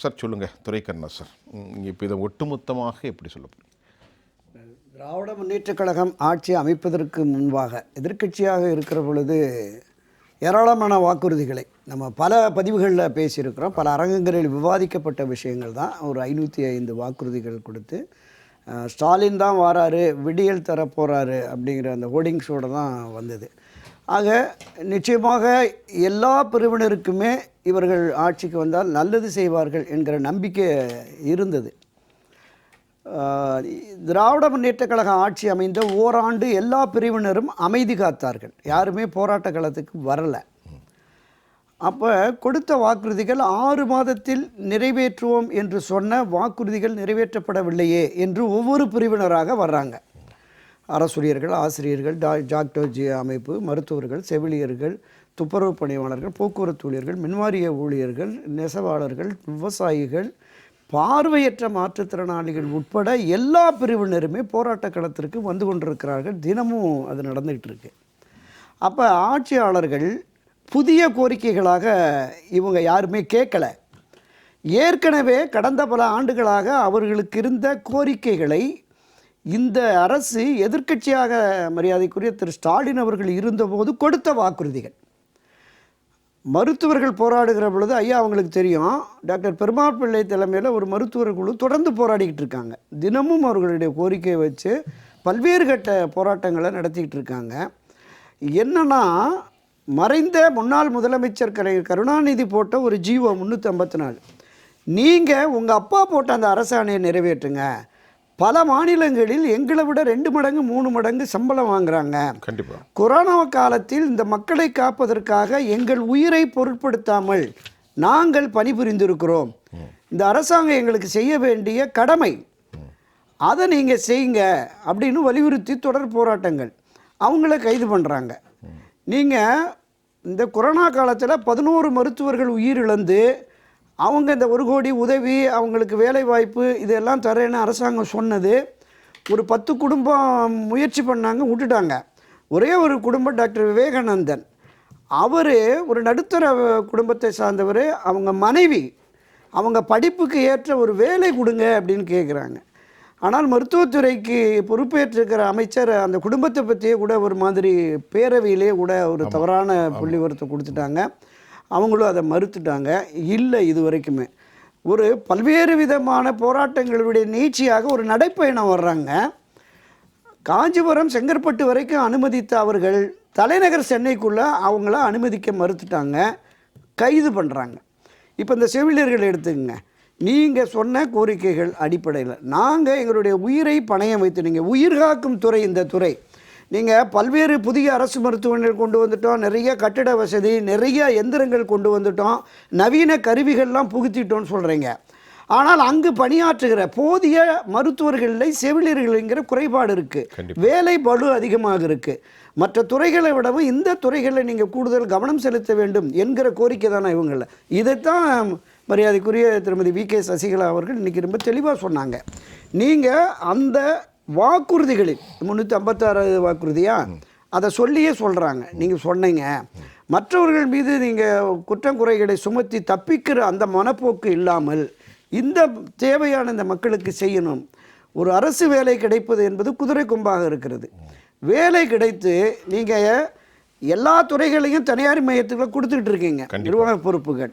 Sir சொல்லுங்கள் Duraikanna sir. இப்போ இதை ஒட்டுமொத்தமாக எப்படி சொல்ல திராவிட முன்னேற்றக் கழகம் ஆட்சி அமைப்பதற்கு முன்பாக எதிர்க்கட்சியாக இருக்கிற பொழுது ஏராளமான வாக்குறுதிகளை நம்ம பல பதிவுகளில் பேசியிருக்கிறோம். பல அரங்கங்களில் விவாதிக்கப்பட்ட விஷயங்கள் தான். ஒரு ஐநூற்றி ஐந்து வாக்குறுதிகள் கொடுத்து ஸ்டாலின் தான் வாராரு விடியல் தர போகிறாரு அப்படிங்கிற அந்த ஹோர்டிங்ஸோடு தான் வந்தது. ஆக நிச்சயமாக எல்லா பிரிவினருக்குமே இவர்கள் ஆட்சிக்கு வந்தால் நல்லது செய்வார்கள் என்கிற நம்பிக்கை இருந்தது. திராவிட முன்னேற்ற கழக ஆட்சி அமைந்த ஓராண்டு எல்லா பிரிவினரும் அமைதி காத்தார்கள். யாருமே போராட்ட களத்துக்கு வரலை. அப்போ கொடுத்த வாக்குறுதிகள் ஆறு மாதத்தில் நிறைவேற்றுவோம் என்று சொன்ன வாக்குறுதிகள் நிறைவேற்றப்படவில்லையே என்று ஒவ்வொரு பிரிவினராக வர்றாங்க. அரசுரியர்கள் ஆசிரியர்கள் டா ஜாக்டோஜி அமைப்பு மருத்துவர்கள் செவிலியர்கள் துப்புரவு பணியாளர்கள் போக்குவரத்து ஊழியர்கள் மின்வாரிய ஊழியர்கள் நெசவாளர்கள் விவசாயிகள் பார்வையற்ற மாற்றுத்திறனாளிகள் உட்பட எல்லா பிரிவினருமே போராட்ட களத்திற்கு வந்து கொண்டிருக்கிறார்கள். தினமும் அது நடந்துகிட்டு இருக்கு. அப்போ ஆட்சியாளர்கள் புதிய கோரிக்கைகளாக இவங்க யாருமே கேட்கல. ஏற்கனவே கடந்த பல ஆண்டுகளாக அவர்களுக்கு இருந்த கோரிக்கைகளை இந்த அரசு எதிர்க்கட்சியாக மரியாதைக்குரிய திரு ஸ்டாலின் அவர்கள் இருந்தபோது கொடுத்த வாக்குறுதிகள். மருத்துவர்கள் போராடுகிற பொழுது ஐயா அவங்களுக்கு தெரியும் டாக்டர் பெருமாள் பிள்ளை தலைமையில் ஒரு மருத்துவர் குழு தொடர்ந்து போராடிக்கிட்டு இருக்காங்க. தினமும் அவர்களுடைய கோரிக்கையை வச்சு பல்வேறு கட்ட போராட்டங்களை நடத்திக்கிட்டு இருக்காங்க. என்னென்னா மறைந்த முன்னாள் முதலமைச்சர் கலைஞர் கருணாநிதி போட்ட ஒரு ஜீவோ முந்நூற்றி ஐம்பத்தி நாலு. நீங்கள் உங்கள் அப்பா போட்ட அந்த அரசாணையை நிறைவேற்றுங்க. பல மாநிலங்களில் எங்களை விட ரெண்டு மடங்கு மூணு மடங்கு சம்பளம் வாங்குறாங்க. கண்டிப்பாக கொரோனா காலத்தில் இந்த மக்களை காப்பதற்காக எங்கள் உயிரை பொருட்படுத்தாமல் நாங்கள் பணிபுரிந்திருக்கிறோம். இந்த அரசாங்கம் எங்களுக்கு செய்ய வேண்டிய கடமை. அதை நீங்கள் செய்யுங்க அப்படின்னு வலியுறுத்தி தொடர் போராட்டங்கள். அவங்கள கைது பண்ணுறாங்க நீங்கள் இந்த கொரோனா காலத்தில் பதினோரு மருத்துவர்கள் உயிரிழந்து அவங்க இந்த ஒரு கோடி உதவி அவங்களுக்கு வேலை வாய்ப்பு இதெல்லாம் தரேன்னு அரசாங்கம் சொன்னது. ஒரு பத்து குடும்பம் முயற்சி பண்ணாங்க விட்டுட்டாங்க. ஒரே ஒரு குடும்பம் டாக்டர் விவேகானந்தன். அவர் ஒரு நடுத்தர குடும்பத்தை சார்ந்தவர் அவங்க மனைவி. அவங்க படிப்புக்கு ஏற்ற ஒரு வேலை கொடுங்க அப்படின்னு கேட்குறாங்க ஆனால் மருத்துவத்துறைக்கு பொறுப்பேற்றிருக்கிற அமைச்சர் அந்த குடும்பத்தை பற்றியே கூட ஒரு மாதிரி பேரவையிலே கூட ஒரு தவறான புள்ளிவரத்தை கொடுத்துட்டாங்க. அவங்களும் அதை மறுத்துட்டாங்க. இல்லை இது வரைக்குமே. ஒரு பல்வேறு விதமான போராட்டங்களுடைய நீட்சியாக ஒரு நடைப்பயணம் வர்றாங்க. காஞ்சிபுரம் செங்கற்பட்டு வரைக்கும் அனுமதித்த அவர்கள் தலைநகர் சென்னைக்குள்ளே அவங்கள அனுமதிக்க மறுத்துட்டாங்க. கைது பண்ணுறாங்க இப்போ இந்த செவிலியர்கள் எடுத்துக்கங்க. நீங்கள் சொன்ன கோரிக்கைகள் அடிப்படையில். நாங்கள் எங்களுடைய உயிரை பணயம் வைத்து நீங்கள் உயிர் காக்கும் துறை இந்த துறை. நீங்கள் பல்வேறு புதிய அரசு மருத்துவமனைகள் கொண்டு வந்துட்டோம் நிறைய கட்டிட வசதி நிறைய எந்திரங்கள் கொண்டு வந்துட்டோம் நவீன கருவிகள்லாம் புகுத்திட்டோம்னு சொல்கிறீங்க ஆனால் அங்கு பணியாற்றுகிற போதிய மருத்துவர்களில் செவிலியர்கள்ங்கிற குறைபாடு இருக்குது. வேலை பளு அதிகமாக இருக்குது மற்ற துறைகளை விடவும் இந்த துறைகளில் நீங்கள் கூடுதல் கவனம் செலுத்த வேண்டும் என்கிற கோரிக்கை தானே இவங்கள இதைத்தான் மரியாதைக்குரிய திருமதி வி கே சசிகலா அவர்கள் இன்றைக்கி ரொம்ப தெளிவாக சொன்னாங்க. நீங்கள் அந்த வாக்குறுதிகளில் முந்நூற்றி ஐம்பத்தாறு வாக்குறுதியா? அதை சொல்லியே சொல்கிறாங்க நீங்கள் சொன்னீங்க. மற்றவர்கள் மீது நீங்கள் குற்றம் குறைகளை சுமத்தி தப்பிக்கிற அந்த மனப்போக்கு இல்லாமல் இந்த தேவையான இந்த மக்களுக்கு செய்யணும். ஒரு அரசு வேலை கிடைப்பது என்பது குதிரை கொம்பாக இருக்கிறது. வேலை கிடைத்து நீங்கள் எல்லா துறைகளையும் தனியார் மையத்துக்குள்ள கொடுத்துட்டு இருக்கீங்க. நிர்வாக பொறுப்புகள்.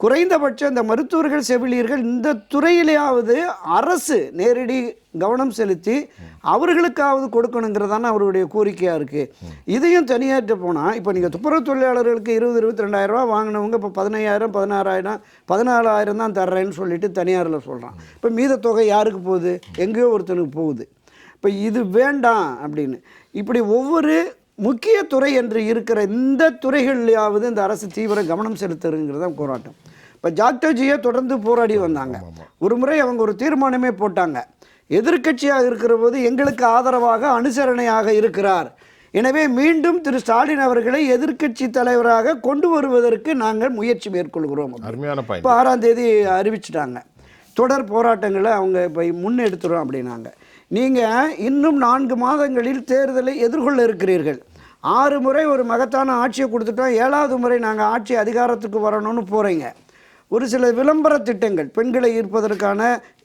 குறைந்தபட்சம் இந்த மருத்துவர்கள் செவிலியர்கள் இந்த துறையிலேயாவது அரசு நேரடி கவனம் செலுத்தி அவர்களுக்காவது கொடுக்கணுங்கிறதான அவருடைய கோரிக்கையாக இருக்குது இதையும் தனியாற்ற போனால் இப்போ நீங்கள் துப்புரவு தொழிலாளர்களுக்கு இருபது இருபத்தி ரெண்டாயிரம் ரூபா வாங்கினவங்க இப்போ பதினையாயிரம் பதினாறாயிரம் பதினாலாயிரம் தான் தர்றேன்னு சொல்லிட்டு தனியாரில் சொல்கிறான் இப்போ மீத தொகை யாருக்கு போகுது? எங்கேயோ ஒருத்தனுக்கு போகுது. இப்போ இது வேண்டாம் அப்படின்னு. இப்படி ஒவ்வொரு முக்கிய துறை என்று இருக்கிற இந்த துறைகள்லையாவது இந்த அரசு தீவிர கவனம் செலுத்துறதுங்கிறது தான் போராட்டம் இப்போ ஜாக்டோஜியை தொடர்ந்து போராடி வந்தாங்க. ஒரு முறை அவங்க ஒரு தீர்மானமே போட்டாங்க. எதிர்க்கட்சியாக இருக்கிற போது எங்களுக்கு ஆதரவாக அனுசரணையாக இருக்கிறார். எனவே மீண்டும் திரு ஸ்டாலின் அவர்களை எதிர்க்கட்சி தலைவராக கொண்டு வருவதற்கு நாங்கள் முயற்சி மேற்கொள்கிறோம் இப்போ ஆறாம் தேதி அறிவிச்சிட்டாங்க. தொடர் போராட்டங்களை அவங்க இப்போ முன்னெடுத்துறோம் அப்படின்னாங்க. நீங்கள் இன்னும் நான்கு மாதங்களில் தேர்தலை எதிர்கொள்ள இருக்கிறீர்கள். ஆறு முறை ஒரு மகத்தான ஆட்சியை கொடுத்துட்டோம். ஏழாவது முறை நாங்கள் ஆட்சி அதிகாரத்துக்கு வரணும்னு போகிறீங்க ஒரு சில விளம்பர திட்டங்கள் பெண்களை ஈர்ப்பதற்கான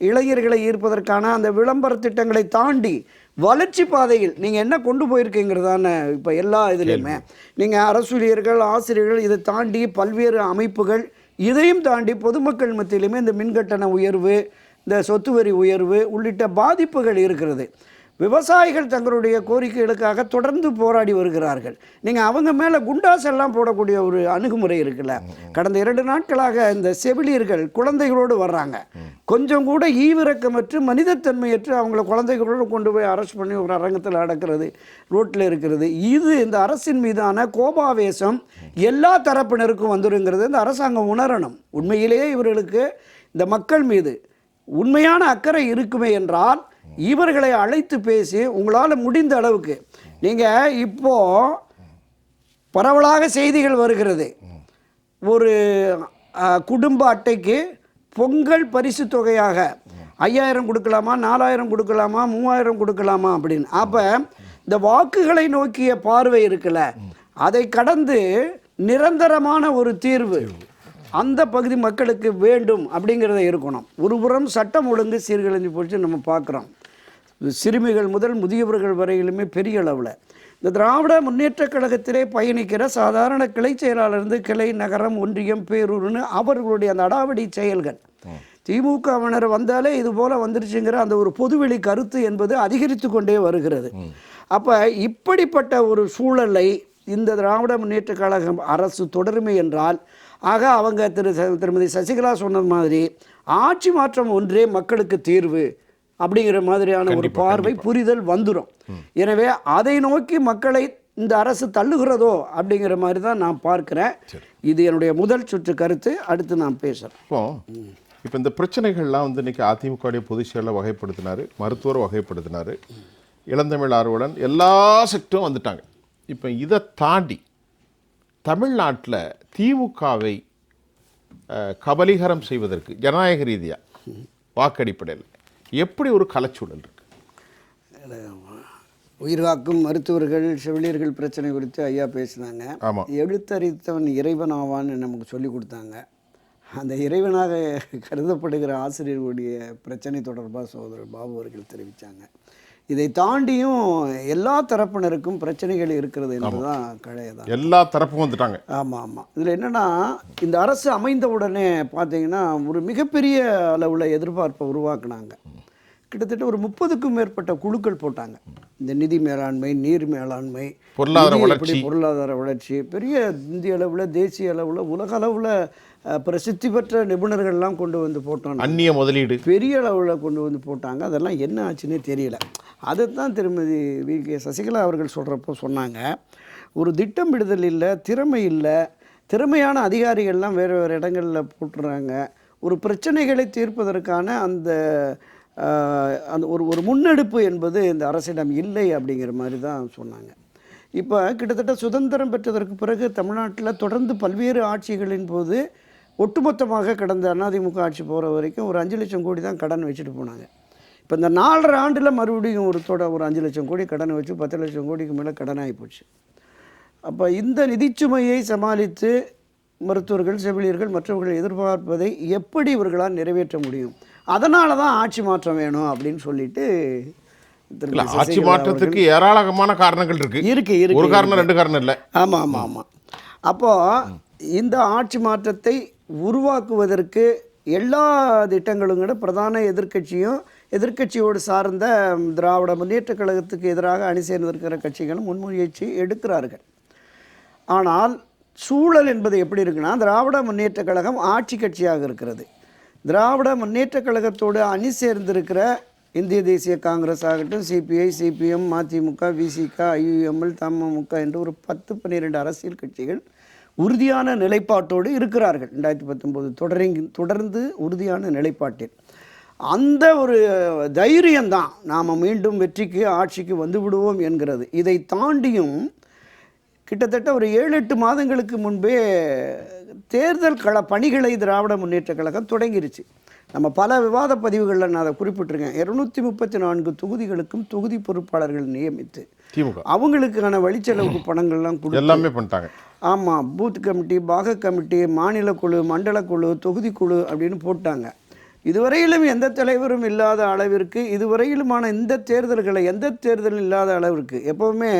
இளைஞர்களை ஈர்ப்பதற்கான அந்த விளம்பர திட்டங்களை தாண்டி வளர்ச்சி பாதையில் நீங்கள் என்ன கொண்டு போயிருக்கீங்கிறதான இப்போ எல்லா இதுலேயுமே. நீங்கள் அரசூழியர்கள் ஆசிரியர்கள் இதை தாண்டி பல்வேறு அமைப்புகள் இதையும் தாண்டி பொதுமக்கள் மத்தியிலுமே இந்த மின்கட்டண உயர்வு இந்த சொத்து வரி உயர்வு உள்ளிட்ட பாதிப்புகள் இருக்கிறது. விவசாயிகள் தங்களுடைய கோரிக்கைகளுக்காக தொடர்ந்து போராடி வருகிறார்கள். நீங்கள் அவங்க மேலே குண்டாஸ் எல்லாம் போடக்கூடிய ஒரு அணுகுமுறை இருக்குல்ல. கடந்த இரண்டு நாட்களாக இந்த செவிலியர்கள் குழந்தைகளோடு வர்றாங்க. கொஞ்சம் கூட ஈவிரக்கமற்று மனிதத்தன்மையற்று அவங்கள குழந்தைகளோடு கொண்டு போய் அரெஸ்ட் பண்ணி ஒரு அரங்கத்தில் அடக்கிறது ரோட்டில் இருக்கிறது. இது இந்த அரசின் மீதான கோபாவேசம் எல்லா தரப்பினருக்கும் வந்துருங்கிறது இந்த அரசாங்கம் உணரணும். உண்மையிலேயே இவர்களுக்கு இந்த மக்கள் மீது உண்மையான அக்கறை இருக்குமே என்றால் இவர்களை அழைத்து பேசி உங்களால் முடிந்த அளவுக்கு நீங்கள் இப்போது பரவலாக செய்திகள் வருகிறது. ஒரு குடும்ப அட்டைக்கு பொங்கல் பரிசு தொகையாக ஐயாயிரம் கொடுக்கலாமா நாலாயிரம் கொடுக்கலாமா மூவாயிரம் கொடுக்கலாமா அப்படின்னு. அப்போ இந்த வாக்குகளை நோக்கிய பார்வை இருக்குல்ல. அதை கடந்து நிரந்தரமான ஒரு தீர்வு. அந்த பகுதி மக்களுக்கு வேண்டும் அப்படிங்கிறத இருக்கணும். ஒருபுறம் சட்டம் ஒழுங்கு சீர்கழிஞ்சு போச்சு நம்ம பார்க்குறோம். சிறுமிகள் முதல் முதியவர்கள் வரையிலுமே பெரிய அளவில். இந்த திராவிட முன்னேற்றக் கழகத்திலே பயணிக்கிற சாதாரண கிளை செயலாளர்ந்து கிளை நகரம் ஒன்றியம் பேரூர்னு அவர்களுடைய அந்த அடாவடி செயல்கள். திமுகவினர் வந்தாலே இது போல வந்துருச்சுங்கிற அந்த ஒரு பொதுவெளி கருத்து என்பது அதிகரித்து கொண்டே வருகிறது. அப்போ இப்படிப்பட்ட ஒரு சூழலை இந்த திராவிட முன்னேற்றக் கழகம் அரசு தொடருமே என்றால் ஆக அவங்க திரு திருமதி சசிகலா சொன்னது மாதிரி ஆட்சி மாற்றம் ஒன்றே மக்களுக்கு தீர்வு அப்படிங்கிற மாதிரியான ஒரு பார்வை புரிதல் வந்துடும் எனவே அதை நோக்கி மக்களை இந்த அரசு தள்ளுகிறதோ அப்படிங்கிற மாதிரி தான் நான் பார்க்கிறேன். இது என்னுடைய முதல் சுற்று கருத்து. அடுத்து நான் பேசுகிறேன் இப்போ இப்போ இந்த பிரச்சனைகள்லாம் வந்து இன்னைக்கு அதிமுகவுடைய பொதுச் செயலர் வகைப்படுத்தினாரு மருத்துவர் வகைப்படுத்தினாரு இளந்தமிழ் ஆர்வலன் எல்லா செக்டரும் வந்துட்டாங்க. இப்போ இதை தாண்டி தமிழ்நாட்டில் திமுகவை கபலீகரம் செய்வதற்கு ஜனநாயக ரீதியாக வாக்கடிப்படையில் எப்படி ஒரு கலச்சூழல் இருக்கு? உயிர்காக்கும் மருத்துவர்கள் செவிலியர்கள் பிரச்சனை குறித்து ஐயா பேசினாங்க. எழுத்தறித்தவன் இறைவன் ஆவான்னு நமக்கு சொல்லி கொடுத்தாங்க. அந்த இறைவனாக கருதப்படுகிற ஆசிரியர்களுடைய பிரச்சனை தொடர்பாக சகோதரர் பாபு அவர்கள் தெரிவித்தாங்க இதை தாண்டியும் எல்லா தரப்பினருக்கும் பிரச்சனைகள் இருக்கிறது என்பதுதான் கழையதான் எல்லா தரப்பும் வந்துட்டாங்க. ஆமாம் ஆமாம் இதில் என்னென்னா இந்த அரசு அமைந்த உடனே பார்த்தீங்கன்னா ஒரு மிகப்பெரிய அளவில் எதிர்பார்ப்பை உருவாக்குனாங்க. கிட்டத்தட்ட ஒரு முப்பதுக்கும் மேற்பட்ட குழுக்கள் போட்டாங்க. இந்த நிதி மேலாண்மை நீர் மேலாண்மை பொருளாதார வளர்ச்சி. பொருளாதார வளர்ச்சி பெரிய இந்திய அளவில் தேசிய அளவில் உலக அளவில் பிரசித்தி பெற்ற நிபுணர்கள்லாம் கொண்டு வந்து போட்டோம் அந்நிய முதலீடு. பெரிய அளவில் கொண்டு வந்து போட்டாங்க. அதெல்லாம் என்ன ஆச்சுன்னே தெரியல. அதைத்தான் திருமதி வி. கே. சசிகலா அவர்கள் சொல்கிறப்போ சொன்னாங்க. ஒரு திட்டமிடுதல் இல்லை திறமை இல்லை திறமையான அதிகாரிகள்லாம் வேறு வேறு இடங்களில் போட்டுறாங்க. ஒரு பிரச்சனைகளை தீர்ப்பதற்கான அந்த அந்த ஒரு ஒரு முன்னெடுப்பு என்பது இந்த அரசிடம் இல்லை அப்படிங்கிற மாதிரி தான் சொன்னாங்க. இப்போ கிட்டத்தட்ட சுதந்திரம் பெற்றதற்கு பிறகு தமிழ்நாட்டில் தொடர்ந்து பல்வேறு ஆட்சிகளின் போது ஒட்டுமொத்தமாக கடந்த அதிமுக ஆட்சி போகிற வரைக்கும் ஒரு அஞ்சு லட்சம் கோடி தான் கடன் வச்சுட்டு போனாங்க. இப்போ இந்த நாலரை ஆண்டில் மறுபடியும் ஒரு தொட ஒரு அஞ்சு லட்சம் கோடி கடன் வச்சு பத்து லட்சம் கோடிக்கு மேலே கடன் ஆகி போச்சு. அப்போ இந்த நிதிச்சுமையை சமாளித்து மருத்துவர்கள் செவிலியர்கள் மற்றவர்கள் எதிர்பார்ப்பதை எப்படி இவர்களால் நிறைவேற்ற முடியும்? அதனால தான் ஆட்சி மாற்றம் வேணும் அப்படின்னு சொல்லிட்டு ஆட்சி மாற்றத்துக்கு ஏராளமான காரணங்கள் இருக்கு. இருக்கு இருக்கு ஒரு காரணம் ரெண்டு காரணம் இல்லை. ஆமாம் ஆமாம் ஆமாம் அப்போ இந்த ஆட்சி மாற்றத்தை உருவாக்குவதற்கு எல்லா திட்டங்களும் கூட பிரதான எதிர்க்கட்சியும் எதிர்க்கட்சியோடு சார்ந்த திராவிட முன்னேற்றக் கழகத்துக்கு எதிராக அணி சேர்ந்திருக்கிற கட்சிகளும் முன்முயற்சி எடுக்கிறார்கள். ஆனால் சூழல் என்பது எப்படி இருக்குன்னா திராவிட முன்னேற்றக் கழகம் ஆட்சி கட்சியாக இருக்கிறது. திராவிட முன்னேற்ற கழகத்தோடு அணி சேர்ந்திருக்கிற இந்திய தேசிய காங்கிரஸ் ஆகட்டும் சிபிஐ சிபிஎம் மதிமுக விசிக ஐயுஎம்எல் தமமுக என்று ஒரு பத்து பன்னிரெண்டு அரசியல் கட்சிகள் உறுதியான நிலைப்பாட்டோடு இருக்கிறார்கள். ரெண்டாயிரத்தி பத்தொம்போது தொடரிங் தொடர்ந்து உறுதியான நிலைப்பாட்டில். அந்த ஒரு தைரியம்தான் நாம் மீண்டும் வெற்றிக்கு ஆட்சிக்கு வந்து விடுவோம் என்கிறது. இதை தாண்டியும் கிட்டத்தட்ட ஒரு ஏழு எட்டு மாதங்களுக்கு முன்பே தேர்தல் கள பணிகளை திராவிட முன்னேற்ற கழகம் தொடங்கிருச்சு. நம்ம பல விவாத பதிவுகளில் நான் அதை குறிப்பிட்டிருக்கேன். இருநூத்தி முப்பத்தி நான்கு தொகுதிகளுக்கும் தொகுதி பொறுப்பாளர்கள் நியமித்து அவங்களுக்கான வழிச்செலவுக்கு பணங்கள்லாம் கொடு எல்லாமே பண்ணிட்டாங்க. ஆமாம் பூத் கமிட்டி பாக கமிட்டி மாநில குழு மண்டல குழு தொகுதி குழு அப்படின்னு போட்டாங்க. இதுவரையிலும் எந்த தலைவரும் இல்லாத அளவிற்கு இதுவரையிலுமான இந்த தேர்தல்களை எந்த தேர்தலும் இல்லாத அளவிற்கு எப்போவுமே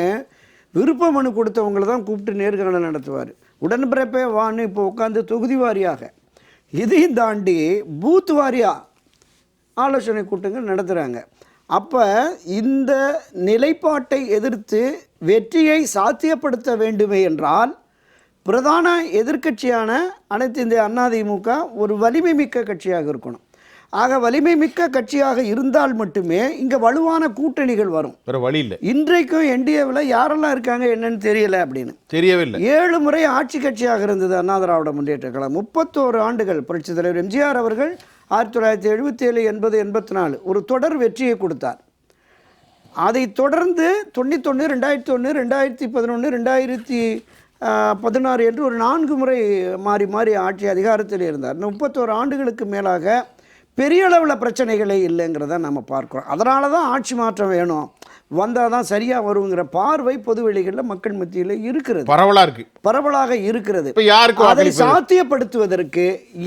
விருப்ப மனு கொடுத்தவங்கள தான் கூப்பிட்டு நேர்காணல் நடத்துவார். உடன்பிறப்பே வான்னு இப்போ உட்காந்து தொகுதி வாரியாக. இதையும் தாண்டி பூத் வாரியாக ஆலோசனை கூட்டங்கள் நடத்துகிறாங்க அப்போ இந்த நிலைப்பாட்டை எதிர்த்து வெற்றியை சாத்தியப்படுத்த வேண்டுமே என்றால் பிரதான எதிர்க்கட்சியான அனைத்து இந்திய அதிமுக ஒரு வலிமை மிக்க கட்சியாக இருக்கணும். ஆக வலிமை மிக்க கட்சியாக இருந்தால் மட்டுமே இங்கே வலுவான கூட்டணிகள் வரும். வேற வழி இல்லை. இன்றைக்கும் என்டிஏவில் யாரெல்லாம் இருக்காங்க என்னன்னு தெரியல அப்படின்னு. தெரியவே இல்லை. ஏழு முறை ஆட்சி கட்சியாக இருந்தது அண்ணா திராவிட முன்னேற்ற கழகம். முப்பத்தோரு ஆண்டுகள் புரட்சித் தலைவர் எம்ஜிஆர் அவர்கள் ஆயிரத்தி தொள்ளாயிரத்தி எழுபத்தி ஏழு எண்பது எண்பத்தி நாலு ஒரு தொடர் வெற்றியை கொடுத்தார். அதைத் தொடர்ந்து தொண்ணூத்தொன்று ரெண்டாயிரத்தி ஒன்று ரெண்டாயிரத்தி பதினொன்று ரெண்டாயிரத்தி பதினாறு என்று ஒரு நான்கு முறை மாறி மாறி ஆட்சி அதிகாரத்தில் இருந்தார். முப்பத்தோரு ஆண்டுகளுக்கு மேலாக பெரிய அளவில் பிரச்சனைகளே இல்லைங்கிறத நம்ம பார்க்குறோம். அதனால தான் ஆட்சி மாற்றம் வேணும். வந்தால் தான் சரியாக வருங்கிற பார்வை பொதுவெளிகளில் மக்கள் மத்தியில் இருக்கிறது. பரவலா இருக்கு. பரவலாக இருக்கிறது. அதை? சாத்தியப்படுத்துவதற்கு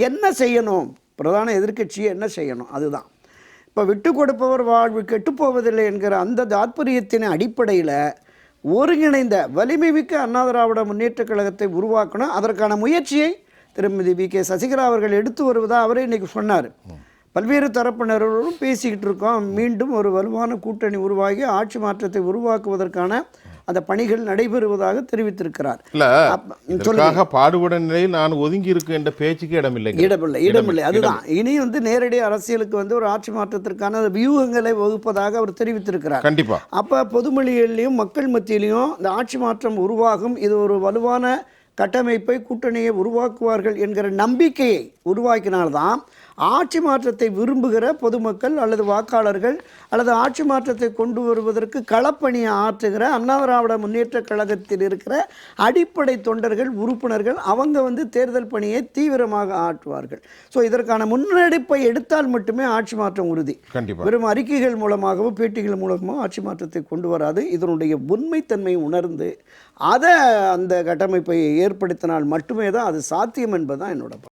என்ன செய்யணும்? பிரதான எதிர்க்கட்சி என்ன செய்யணும்? அதுதான். இப்போ விட்டு கொடுப்பவர் வாழ்வு கெட்டுப் போவதில்லை என்கிற அந்த தாத்பரியத்தின் அடிப்படையில் ஒருங்கிணைந்த வலிமை மிக்க அண்ணா திராவிட முன்னேற்ற கழகத்தை உருவாக்கணும். அதற்கான முயற்சியை திருமதி வி கே சசிகலா அவர்கள் எடுத்து வருவதா அவரே இன்னைக்கு சொன்னார். பல்வேறு தரப்பினரோடும் பேசிக்கிட்டு இருக்கோம். மீண்டும் ஒரு வலுவான கூட்டணி உருவாகி ஆட்சி மாற்றத்தை உருவாக்குவதற்கான அந்த பணிகள் நடைபெறுவதாக தெரிவித்திருக்கிறார். இல்ல பாடுபட நிலையில் நான் ஒதுங்கி இருக்கு என்ற பேச்சுக்கு இடமில்லை இடமில்லை இடமில்லை. அதுதான். இனி வந்து நேரடி அரசியலுக்கு வந்து ஒரு ஆட்சி மாற்றத்திற்கான வியூகங்களை வகுப்பதாக அவர் தெரிவித்திருக்கிறார். கண்டிப்பா. அப்போ பொதுமொழிகளிலையும் மக்கள் மத்தியிலையும் இந்த ஆட்சி மாற்றம் உருவாகும். இது ஒரு வலுவான கட்டமைப்பை கூட்டணியை உருவாக்குவார்கள் என்கிற நம்பிக்கையை உருவாக்கினால்தான் ஆட்சி மாற்றத்தை விரும்புகிற பொதுமக்கள் அல்லது வாக்காளர்கள் அல்லது ஆட்சி மாற்றத்தை கொண்டு வருவதற்கு களப்பணியை ஆற்றுகிற அண்ணா திராவிட முன்னேற்ற கழகத்தில் இருக்கிற அடிப்படை தொண்டர்கள் உறுப்பினர்கள் அவங்க வந்து தேர்தல் பணியை தீவிரமாக ஆற்றுவார்கள். ஸோ இதற்கான முன்னெடுப்பை எடுத்தால் மட்டுமே ஆட்சி மாற்றம் உறுதி. கண்டிப்பா. வெறும் அறிக்கைகள் மூலமாகவோ பேட்டிகள் மூலமோ ஆட்சி மாற்றத்தை கொண்டு வராது. இதனுடைய உண்மைத்தன்மை உணர்ந்து அதை அந்த கட்டமைப்பை ஏற்படுத்தினால் மட்டுமே தான் அது சாத்தியம் என்பதுதான் என்னோட